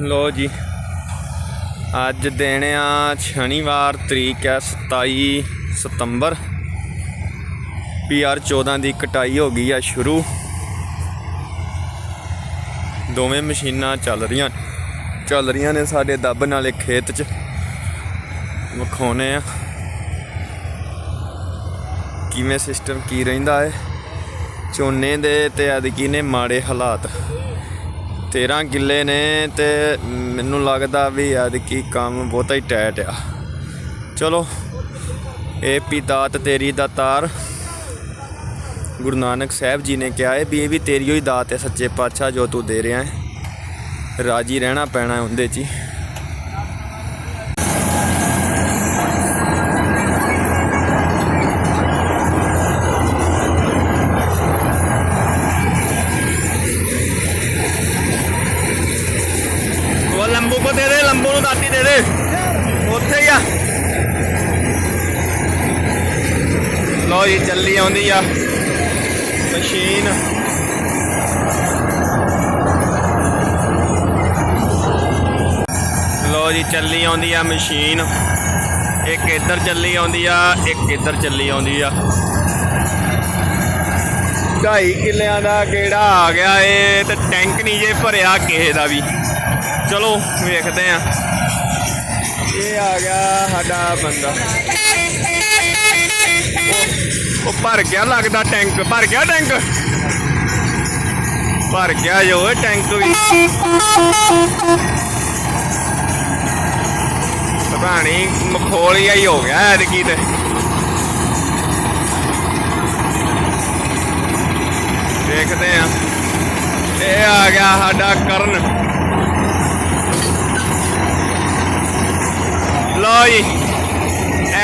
ਲੋ ਜੀ, ਅੱਜ ਦਿਨ ਆ ਸ਼ਨੀਵਾਰ ਤਰੀਕ ਹੈ 27 ਸਤੰਬਰ। ਪੀਆਰ 14 ਦੀ ਕਟਾਈ ਹੋ ਗਈ ਆ ਸ਼ੁਰੂ। ਦੋਵੇਂ ਮਸ਼ੀਨਾਂ ਚੱਲ ਰਹੀਆਂ ਚੱਲ ਰਹੀਆਂ ਨੇ ਸਾਡੇ ਦੱਬ ਨਾਲੇ ਖੇਤ 'ਚ, ਵਿਖਾਉਣੇ ਆ। ਕਿਵੇਂ ਸਿਸਟਮ ਕੀ ਰਹਿੰਦਾ ਹੈ ਝੋਨੇ ਦੇ ਤੇ ਐਤਕੀ ਨੇ ਮਾੜੇ ਹਾਲਾਤ। 13 ਕਿੱਲੇ ਨੇ ਤੇ ਮੈਨੂੰ ਲੱਗਦਾ ਵੀ ਐਤਕੀ ਕੰਮ ਬਹੁਤਾ ਹੀ ਟਾਈਟ ਆ। ਚਲੋ, ਇਹ ਪੀ ਦਾਤ ਤੇਰੀ ਦਾ ਤਾਰ। ਗੁਰੂ ਨਾਨਕ ਸਾਹਿਬ ਜੀ ਨੇ ਕਿਹਾ ਹੈ ਵੀ ਇਹ ਵੀ ਤੇਰੀ ਹੋਈ ਦਾਤ ਹੈ, ਸੱਚੇ ਪਾਤਸ਼ਾਹ ਜੋ ਤੂੰ ਦੇ ਰਿਹਾ ਹੈ। ਰਾਜੀ ਰਹਿਣਾ ਪੈਣਾ ਉਹਦੇ 'ਚ ਹੀ। ਲੋ ਜੀ, ਚੱਲੀ ਆਉਂਦੀ ਆ ਮਸ਼ੀਨ। ਲਓ ਜੀ, ਚੱਲੀ ਆਉਂਦੀ ਆ ਮਸ਼ੀਨ। ਇੱਕ ਇੱਧਰ ਚੱਲੀ ਆਉਂਦੀ ਆ, ਇੱਕ ਇੱਧਰ ਚੱਲੀ ਆਉਂਦੀ ਆ। ਢਾਈ ਕਿੱਲਿਆਂ ਦਾ ਕਿਹੜਾ ਆ ਗਿਆ ਏ, ਤੇ ਟੈਂਕ ਨਹੀਂ ਜੇ ਭਰਿਆ ਕਿਸੇ ਦਾ ਵੀ। ਚਲੋ, ਵੇਖਦੇ ਆ। ਇਹ ਆ ਗਿਆ ਸਾਡਾ ਬੰਦਾ। ਉਹ- ਭਰ ਗਿਆ ਲੱਗਦਾ ਟੈਂਕ, ਭਰ ਗਿਆ ਟੈਂਕ? ਭਰ ਗਿਆ ਜੋ ਟੈਂਕ ਵੀ। ਪਤਾ ਨਹੀਂ ਹੀ ਹੋ ਗਿਆ ਐਤਕੀ ਤੇ। ਦੇਖਦੇ ਆ। ਇਹ ਆ ਗਿਆ ਸਾਡਾ ਕਰਨ। ਲਓ ਜੀ।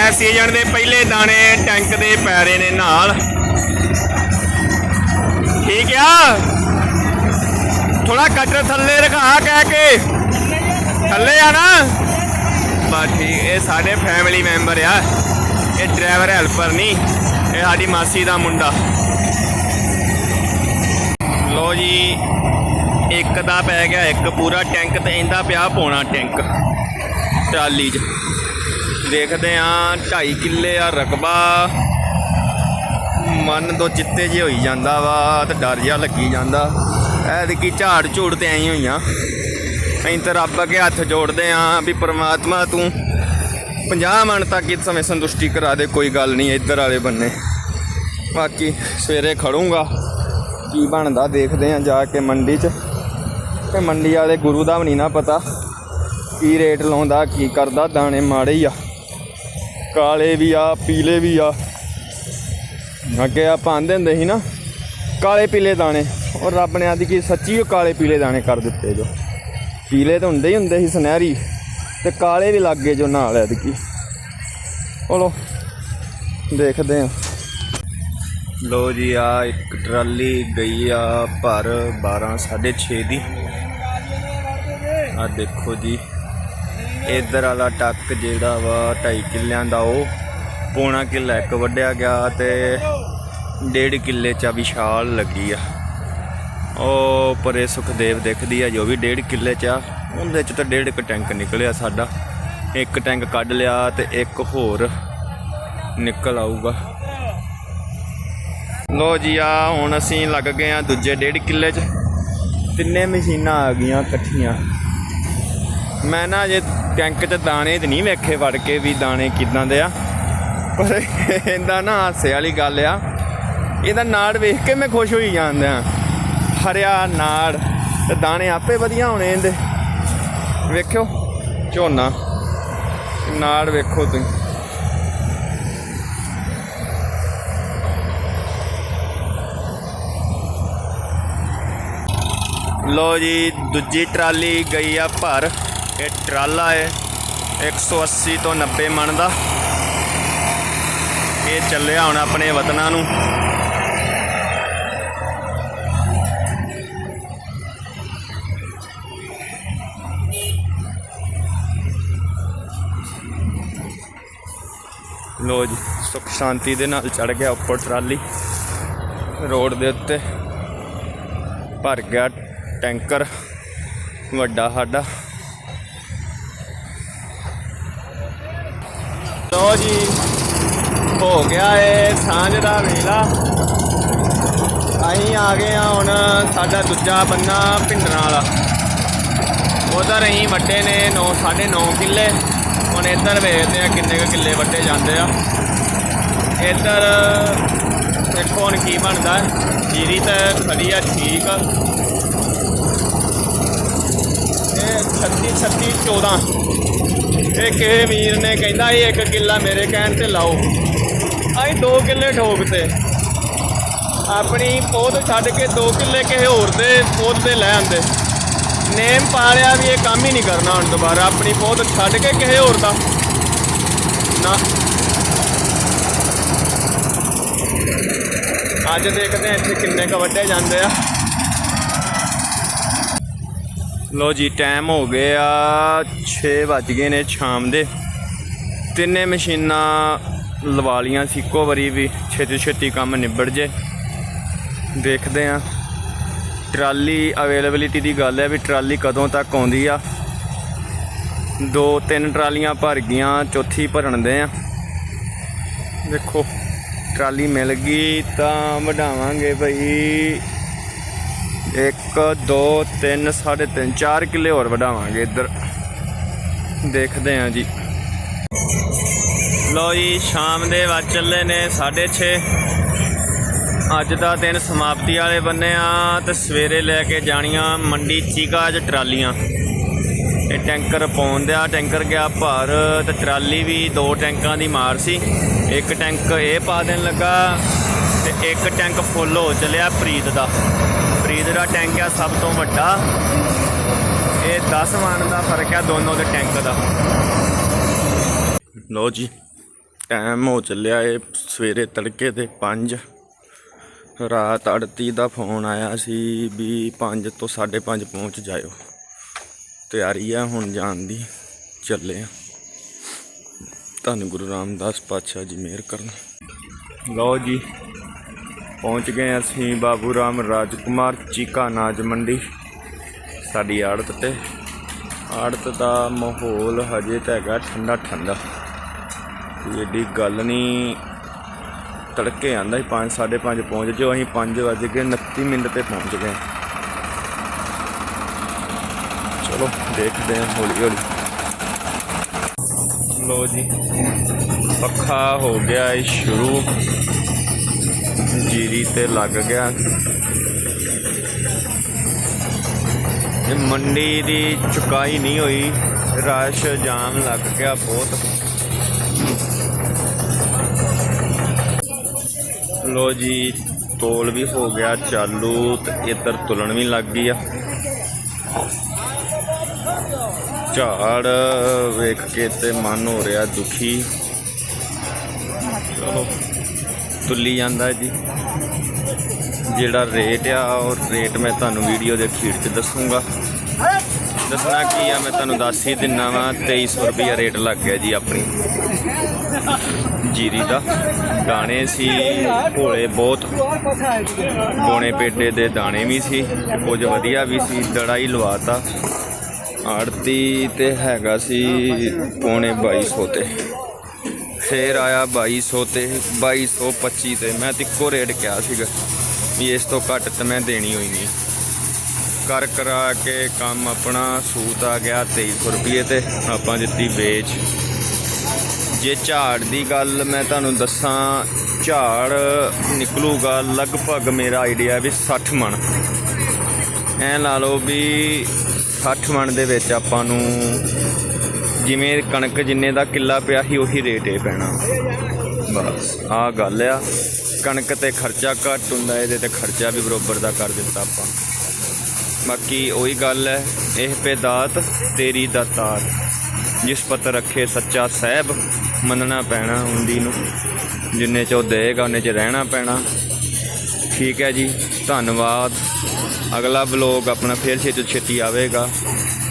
ਐ ਸੀਜ਼ਨ ਦੇ ਪਹਿਲੇ ਦਾਣੇ ਟੈਂਕ ਦੇ ਪੈ ਰਹੇ ਨੇ ਨਾਲ। ਠੀਕ ਆ? ਥੋੜਾ ਕਟਰ ਥੱਲੇ ਰਖਾ ਕਹਿ ਕੇ। ਥੱਲੇ ਆ ਨਾ? ਬਸ ਠੀਕ, ਇਹ ਸਾਡੇ ਫੈਮਿਲੀ ਮੈਂਬਰ ਆ। ਇਹ ਡਰਾਈਵਰ ਹੈਲਪਰ ਨਹੀਂ ਇਹ ਸਾਡੀ ਮਾਸੀ ਦਾ ਮੁੰਡਾ। ਲੋ ਜੀ, ਇੱਕ ਦਾ ਪੈ ਗਿਆ, ਇੱਕ ਪੂਰਾ ਟੈਂਕ ਤੇ ਇਹਦਾ ਪਿਆ ਪੌਣਾ ਟੈਂਕ, ਟਰਾਲੀ 'ਚ। ਦੇਖਦੇ ਆ 2.5 ਕਿੱਲੇ ਆ ਰਕਬਾ। ਮਨ ਤੋਂ ਚਿੱਤੇ ਜੇ ਹੋਈ ਜਾਂਦਾ ਵਾ, ਤੇ ਡਰ ਜਿਹਾ ਲੱਗੀ ਜਾਂਦਾ। ਐਤਕੀ ਝਾੜ ਝੂੜ ਤੇ ਐਂ ਹੋਈਆਂ। ਅਸੀਂ ਤਾਂ ਰੱਬ ਅੱਗੇ ਹੱਥ ਜੋੜਦੇ ਆਂ ਵੀ ਪ੍ਰਮਾਤਮਾ ਤੂੰ 50 ਮਣ ਤੱਕ ਇਸ ਸਮੇਂ ਸੰਤੁਸ਼ਟੀ ਕਰਾ ਦੇ, ਕੋਈ ਗੱਲ ਨਹੀਂ, ਇੱਧਰ ਵਾਲੇ ਬੰਨੇ। ਬਾਕੀ ਸਵੇਰੇ ਖੜੂੰਗਾ। ਕੀ ਬਣਦਾ, ਦੇਖਦੇ ਆਂ ਜਾ ਕੇ ਮੰਡੀ 'ਚ। ਤੇ ਮੰਡੀ ਵਾਲੇ ਗੁਰੂ ਦਾ ਵੀ ਨਹੀਂ ਨਾ ਪਤਾ। ਕੀ ਰੇਟ ਲਾਉਂਦਾ, ਕੀ ਕਰਦਾ, ਦਾਣੇ ਮਾੜੇ ਹੀ ਆ। ਕਾਲੇ ਵੀ ਆ, ਪੀਲੇ ਵੀ ਆ। ਅੱਗੇ ਆਪਾਂ ਆਂਦੇ ਹੁੰਦੇ ਸੀ ਨਾ, ਕਾਲੇ ਪੀਲੇ ਦਾਣੇ। ਔਰ ਰੱਬ ਨੇ ਆਦੀ ਕੀ ਸੱਚੀ ਉਹ ਕਾਲੇ ਪੀਲੇ ਦਾਣੇ ਕਰ ਦਿੱਤੇ ਜੋ। ਪੀਲੇ ਤਾਂ ਹੁੰਦੇ ਹੀ ਹੁੰਦੇ ਸੀ ਸੁਨਹਿਰੀ, ਤੇ ਕਾਲੇ ਵੀ ਲੱਗ ਗਏ ਜੋ ਨਾਲ ਐਤਕੀ। ਚਲੋ, ਦੇਖਦੇ ਆ। ਲੋ ਜੀ, ਆ ਇੱਕ ਟਰਾਲੀ ਗਈ ਆ ਭਰ 12 6.5 ਦੀ। ਆ ਦੇਖੋ ਜੀ। ਇਧਰ ਵਾਲਾ ਟੱਕ ਜਿਹੜਾ ਵਾ 2.5 ਕਿੱਲਿਆਂ ਦਾ ਉਹ ਪੌਣਾ ਕਿੱਲਾ ਇੱਕ ਵੱਢਿਆ ਗਿਆ ਤੇ ਡੇਢ ਕਿੱਲੇ ਚ ਆ ਵਿਸ਼ਾਲ ਲੱਗੀ ਆ। ਉਹ ਪਰੇ ਸੁਖਦੇਵ ਦਿਖਦੀ ਆ ਜੋ ਵੀ ਡੇਢ ਕਿੱਲੇ ਚ ਆ, ਉਹਦੇ ਚ ਤਾਂ ਡੇਢ ਕ ਟੈਂਕ ਨਿਕਲਿਆ ਸਾਡਾ। ਇੱਕ ਟੈਂਕ ਕੱਢ ਲਿਆ ਤੇ ਇੱਕ ਹੋਰ ਨਿਕਲ ਆਊਗਾ। ਲੋ ਜੀ, ਆ ਹੁਣ ਅਸੀਂ ਲੱਗ ਗਏ ਆ ਦੂਜੇ ਡੇਢ ਕਿੱਲੇ 'ਚ। ਤਿੰਨੇ ਮਸ਼ੀਨਾਂ ਆ ਗਈਆਂ ਇਕੱਠੀਆਂ। ਮੈਂ ਨਾ ਜੇ ਟੈਂਕ 'ਚ ਦਾਣੇ ਤੇ ਨਹੀਂ ਵੇਖੇ ਵੜ ਕੇ ਵੀ ਦਾਣੇ ਕਿਦਾਂ ਦੇ ਆ। ਪਰ ਇਹਦਾ ਨਾ ਹਾਸੇ ਵਾਲੀ ਗੱਲ ਆ। ਇਹਦਾ ਨਾੜ ਵੇਖ ਕੇ ਮੈਂ ਖੁਸ਼ ਹੋਈ ਜਾਂਦਾ ਹਰਿਆ ਨਾੜ, ਤੇ ਦਾਣੇ ਆਪੇ ਵਧੀਆ ਹੋਣੇ ਇਹਦੇ। ਵੇਖਿਓ, ਝੋਨਾ। ਨਾੜ ਵੇਖੋ ਤੁਸੀਂ। ਲੋ ਜੀ, ਦੂਜੀ ਟਰਾਲੀ ਗਈ ਆ ਭਰ। ਇਹ ਟਰਾਲਾ ਹੈ 180 ਤੋਂ 90 ਮਣ ਦਾ। ਇਹ ਚੱਲਿਆ ਹੁਣ ਆਪਣੇ ਵਤਨਾਂ ਨੂੰ। ਲੋ ਜੀ, ਸੁਖ ਸ਼ਾਂਤੀ ਦੇ ਨਾਲ ਚੜ ਗਿਆ ਉੱਪਰ ਟਰਾਲੀ। ਰੋਡ ਦੇ ਉੱਤੇ ਭਰ ਗਿਆ ਟੈਂਕਰ, ਵੱਡਾ ਸਾਡਾ। ਲੋ ਜੀ, ਹੋ ਗਿਆ ਏ ਸਾਂਝ ਦਾ ਵੇਲਾ ਅਸੀਂ ਆ ਗਏ ਆ ਹੁਣ ਸਾਡਾ ਦੂਜਾ ਬੰਨਾ ਪਿੰਡਰਾਂ ਵਾਲਾ। ਉਧਰ ਅਸੀਂ ਵੱਡੇ ਨੇ 9 9.5 ਕਿੱਲੇ। ਹੁਣ ਇੱਧਰ ਵੇਖਦੇ ਆ ਕਿੰਨੇ ਕੁ ਕਿੱਲੇ ਵੱਡੇ ਜਾਂਦੇ ਆ। ਇੱਧਰ ਦੇਖੋ ਹੁਣ ਕੀ ਬਣਦਾ। ਹੈ। ਜੀਰੀ ਤਾਂ ਖੜੀ ਆ। ਠੀਕ ਆ ਇਹ 36 36 14 ਇਹ ਕਿਸੇ ਵੀਰ ਨੇ ਕਹਿੰਦਾ ਇਹ ਇੱਕ ਕਿੱਲਾ ਮੇਰੇ ਕਹਿਣ ਤੇ ਲਾਓ। ਅਸੀਂ ਦੋ ਕਿੱਲੇ ਠੋਕਤੇ। ਆਪਣੀ ਪੋਦ ਛੱਡ ਕੇ ਦੋ ਕਿੱਲੇ ਕਿਸੇ ਹੋਰ ਦੇ ਪੋਤ ਤੇ ਲੈ ਆਂਦੇ। ਨੇਮ ਪਾ ਲਿਆ ਵੀ ਇਹ ਕੰਮ ਹੀ ਨਹੀਂ ਕਰਨਾ ਹੁਣ ਦੁਬਾਰਾ। ਆਪਣੀ ਪੋਦ ਛੱਡ ਕੇ ਕਿਸੇ ਹੋਰ ਦਾ। ਨਾ। ਅੱਜ ਦੇਖਦੇ ਆ ਇੱਥੇ ਕਿੰਨੇ ਕ ਵੱਡੇ ਜਾਂਦੇ ਆ। ਲੋ ਜੀ ਟਾਈਮ ਹੋ ਗਏ ਆ 6 ਵੱਜ ਗਏ ਨੇ ਸ਼ਾਮ ਦੇ। ਤਿੰਨੇ ਮਸ਼ੀਨਾਂ ਲਵਾ ਲੀਆਂ ਸੀ, ਇੱਕੋ ਵਾਰੀ ਵੀ ਛੇਤੀ ਛੇਤੀ ਕੰਮ ਨਿਬੜ ਜੇ। ਦੇਖਦੇ ਆ ਟਰਾਲੀ ਅਵੇਲੇਬਿਲਿਟੀ ਦੀ ਗੱਲ ਹੈ ਵੀ ਟਰਾਲੀ ਕਦੋਂ ਤੱਕ ਆਉਂਦੀ ਆ। ਦੋ ਤਿੰਨ ਟਰਾਲੀਆਂ ਭਰ ਗਈਆਂ, ਚੌਥੀ ਭਰਨ ਦੇ ਆ ਦੇਖੋ, ਟਰਾਲੀ ਮਿਲ ਗਈ ਤਾਂ ਵਢਾਵਾਂਗੇ ਭਈ 1 2 3 3.5 4 ਕਿੱਲੇ ਹੋਰ ਵਧਾਵਾਂਗੇ ਇੱਧਰ। ਦੇਖਦੇ ਆਂ ਜੀ। ਲੋ ਜੀ, ਸ਼ਾਮ ਦੇ ਵੱਜ ਚੱਲੇ ਨੇ 6:30 ਅੱਜ ਦਾ ਦਿਨ ਸਮਾਪਤੀ ਵਾਲੇ ਬੰਨੇ ਆ ਤੇ ਸਵੇਰੇ ਲੈ ਕੇ ਜਾਣੀਆਂ ਮੰਡੀ ਚੀਕਾ 'ਚ ਟਰਾਲੀਆਂ। ਇਹ ਟੈਂਕਰ ਪਾਉਂਦਿਆ ਟੈਂਕਰ ਗਿਆ ਭਰ ਤੇ ਟਰਾਲੀ ਵੀ ਦੋ ਟੈਂਕਾਂ ਦੀ ਮਾਰ ਸੀ। ਇੱਕ ਟੈਂਕ ਇਹ ਪਾ ਦੇਣ ਲੱਗਾ ਤੇ ਇੱਕ ਟੈਂਕ ਫੁੱਲ ਹੋ ਚੱਲਿਆ ਪ੍ਰੀਤ ਦਾ। ਪ੍ਰੀਤ ਦਾ ਟੈਂਕ ਆ ਸਭ ਤੋਂ ਵੱਡਾ। ਇਹ 10 ਮਣ ਦਾ ਫ਼ਰਕ ਆ ਦੋਨੋਂ ਦੇ ਟੈਂਕ ਦਾ। ਲੋ ਜੀ ਟਾਈਮ ਹੋ ਚੱਲਿਆ ਇਹ ਸਵੇਰੇ ਤੜਕੇ ਦੇ 5 ਰਾਤ ਅੜਤੀ ਦਾ ਫੋਨ ਆਇਆ ਸੀ ਵੀ 5 ਤੋਂ 5:30 ਪਹੁੰਚ ਜਾਇਓ। ਤਿਆਰੀ ਆ ਹੁਣ ਜਾਣ ਦੀ ਚੱਲੇ ਆ। ਧੰਨ ਗੁਰੂ ਰਾਮਦਾਸ ਪਾਤਸ਼ਾਹ ਜੀ ਮਿਹਰ ਕਰਨ। ਲਓ ਜੀ ਪਹੁੰਚ ਗਏ ਅਸੀਂ ਬਾਬੂ ਰਾਮ ਰਾਜਕੁਮਾਰ ਚੀਕਾ ਨਾਜ ਮੰਡੀ। ਸਾਡੀ ਆੜਤ ਤੇ। ਆੜਤ ਦਾ ਮਾਹੌਲ ਹਜੇ ਤਾਂ ਹੈਗਾ ਠੰਡਾ ਠੰਡਾ। ਕੋਈ ਏਡੀ ਗੱਲ ਨਹੀਂ। ਤੜਕੇ ਆਂਦਾ ਸੀ 5 5:30 ਪਹੁੰਚ ਜਿਓ। ਅਸੀਂ 5 ਵਜੇ ਕੇ 29 ਮਿੰਟ ਤੇ ਪਹੁੰਚ ਗਏ। ਚਲੋ, ਦੇਖਦੇ ਹਾਂ ਹੌਲੀ ਹੌਲੀ। ਲੋ ਜੀ, ਪੱਖਾ ਹੋ ਗਿਆ ਹੈ ਸ਼ੁਰੂ। ਜੀਰੀ ਤੇ ਲੱਗ ਗਿਆ। ਇਹ ਮੰਡੀ ਦੀ ਚੁਕਾਈ ਨਹੀਂ ਹੋਈ। ਰਸ਼ ਜਾਮ ਲੱਗ ਗਿਆ ਬਹੁਤ। ਲੋ ਜੀ, ਤੋਲ ਵੀ ਹੋ ਗਿਆ ਚਾਲੂ ਤੇ ਇੱਧਰ ਤੁਲਣ ਵੀ ਲੱਗ ਗਈ ਆ। ਝਾੜ ਵੇਖ ਕੇ ਤੇ ਮਨ ਹੋ ਰਿਹਾ ਦੁਖੀ। ਚਲੋ। ਤੁੱਲੀ ਜਾਂਦਾ ਜੀ। ਜਿਹੜਾ ਰੇਟ ਆ, ਉਹ ਰੇਟ ਮੈਂ ਤੁਹਾਨੂੰ ਵੀਡੀਓ ਦੇ ਅਖੀਰ 'ਚ ਦੱਸੂਗਾ। ਦੱਸਣਾ ਕੀ ਆ, ਮੈਂ ਤੁਹਾਨੂੰ ਦੱਸ ਹੀ ਦਿੰਨਾ ਵਾ 2300 ਰੁਪਿਆ ਰੇਟ ਲੱਗ ਗਿਆ ਜੀ ਆਪਣੀ। ਜੀਰੀ ਦਾ। ਦਾਣੇ ਸੀ, ਭੋਲੇ ਬਹੁਤ। ਬੋਣੇ ਪੇਟੇ ਦੇ ਦਾਣੇ ਵੀ ਸੀ ਤੇ ਕੁਝ ਵਧੀਆ ਵੀ ਸੀ ਦੜਾ ਹੀ ਲਵਾਤਾ। ਆੜਤੀ ਤੇ ਹੈਗਾ ਸੀ ਪੌਣੇ 2200 ਤੇ। ਫੇਰ ਆਇਆ 2200 ਤੇ 2225 ਤੇ। ਮੈਂ ਤੇ ਇੱਕੋ ਰੇਟ ਕਿਹਾ ਸੀਗਾ ਵੀ ਇਸ ਤੋਂ ਘੱਟ ਤੇ ਮੈਂ ਦੇਣੀ ਹੋਈ ਨਹੀਂ। ਕਰ ਕਰਾ ਕੇ ਕੰਮ ਆਪਣਾ ਸੂਤ ਆ ਗਿਆ 2300 ਰੁਪਏ ਤੇ, ਆਪਾਂ ਦਿੱਤੀ ਵੇਚ। ਜੇ ਝਾੜ ਦੀ ਗੱਲ ਮੈਂ ਤੁਹਾਨੂੰ ਦੱਸਾਂ, ਝਾੜ ਨਿਕਲੂਗਾ ਲਗਭਗ ਮੇਰਾ ਆਈਡੀਆ ਵੀ 60 ਮਣ। ਐ ਲਾ ਲਓ ਵੀ 60 ਮਣ ਦੇ ਵਿੱਚ ਆਪਾਂ ਨੂੰ ਜਿਵੇਂ ਕਣਕ ਜਿੰਨੇ ਦਾ ਕਿੱਲਾ ਪਿਆ ਸੀ ਉਹੀ ਰੇਟ ਇਹ ਪੈਣਾ। ਬਸ। ਆਹ ਗੱਲ ਆ ਕਣਕ ਤੇ ਖਰਚਾ ਘੱਟ ਹੁੰਦਾ ਇਹਦੇ ਤੇ ਖਰਚਾ ਵੀ ਬਰੋਬਰ ਦਾ ਕਰ ਦਿੱਤਾ ਆਪਾਂ। ਬਾਕੀ ਉਹੀ ਗੱਲ ਹੈ ਇਹ ਪੇ ਦਾਤ ਤੇਰੀ ਦਾਤਾਰ ਜਿਸ ਪਤ ਰੱਖੇ ਸੱਚਾ ਸਹਿਬ ਮੰਨਣਾ ਪੈਣਾ ਹੁੰਦੀ ਨੂੰ। ਜਿੰਨੇ ਚ ਉਹ ਦੇਗਾ ਉਹਨੇ ਚ ਰਹਿਣਾ ਪੈਣਾ। ਠੀਕ ਹੈ ਜੀ ਧੰਨਵਾਦ। ਅਗਲਾ ਬਲੌਗ ਆਪਣਾ ਫੇਰ ਛੇਤੀ ਛੇਤੀ ਆਵੇਗਾ।